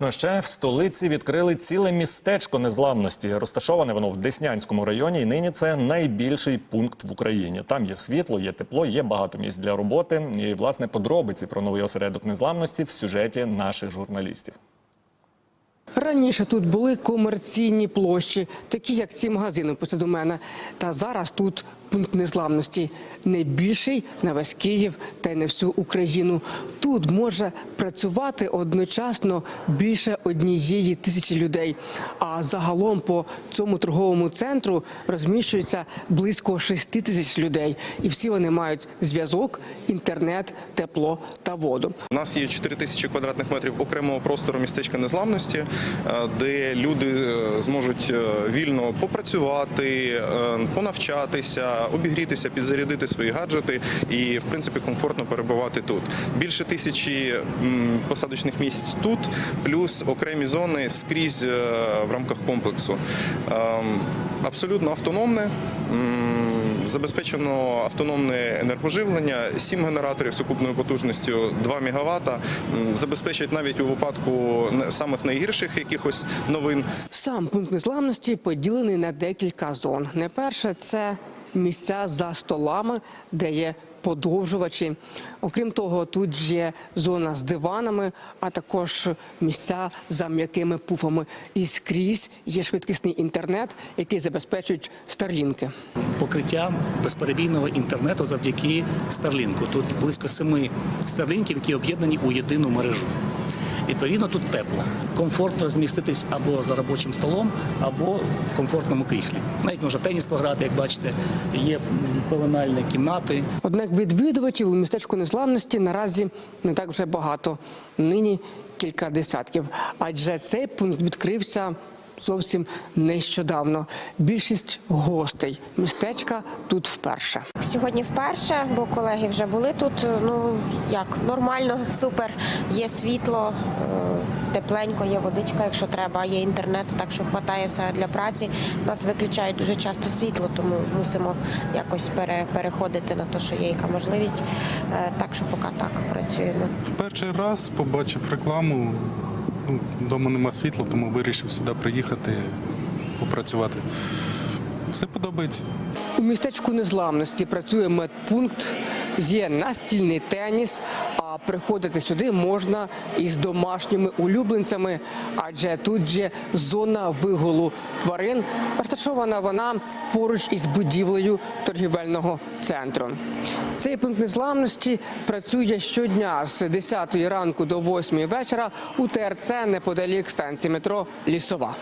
Ну а ще в столиці відкрили ціле містечко незламності. Розташоване воно в Деснянському районі, і нині це найбільший пункт в Україні. Там є світло, є тепло, є багато місць для роботи. І власне подробиці про новий осередок незламності в сюжеті наших журналістів. Раніше тут були комерційні площі, такі як ці магазини позаду мене. Та зараз тут пункт незламності найбільший на весь Київ та й на всю Україну. Тут може працювати одночасно більше однієї тисячі людей. А загалом по цьому торговому центру розміщується близько 6 тисяч людей, і всі вони мають зв'язок, інтернет, тепло та воду. У нас є 4 тисячі квадратних метрів окремого простору містечка незламності, де люди е, зможуть е, вільно попрацювати, е, понавчатися, обігрітися, підзарядити свої гаджети і, в принципі, комфортно перебувати тут. Більше тисячі посадочних місць тут, плюс окремі зони скрізь е, в рамках комплексу. Абсолютно автономне. Забезпечено автономне енергоживлення, 7 генераторів сукупною потужністю 2 МВт, забезпечать навіть у випадку самих найгірших якихось новин. Сам пункт незламності поділений на декілька зон. Не перше це місця за столами, де є подовжувачі. Окрім того, тут є зона з диванами, а також місця за м'якими пуфами. І скрізь є швидкісний інтернет, який забезпечують старлінки. покриття безперебійного інтернету завдяки Старлінку. Тут близько семи старлінків, які об'єднані у єдину мережу. Відповідно, тут тепло, комфортно зміститись або за робочим столом, або в комфортному кріслі. Навіть можна теніс пограти, як бачите, є пеленальні кімнати, Однак відвідувачів у містечку незламності наразі не так вже багато. Нині кілька десятків. Адже цей пункт відкрився зовсім нещодавно. Більшість гостей містечка тут вперше. Сьогодні вперше, бо колеги вже були тут. Ну як нормально, супер. Є світло, е, тепленько, є водичка, якщо треба, є інтернет, так що вистачає все для праці. Нас виключають дуже часто світло, тому мусимо якось пере, переходити на те, що є яка можливість. Е, Так що поки так працюємо. В Перший раз побачив рекламу. Ну, Дома нема світла, тому вирішив сюди приїхати, попрацювати. Все подобається. У містечку незламності працює медпункт, є настільний теніс. А приходити сюди можна із домашніми улюбленцями, адже тут є зона вигулу тварин. Розташована вона поруч із будівлею торгівельного центру. Цей пункт незламності працює щодня з 10 ранку до 8 вечора у ТРЦ неподалік станції метро Лісова.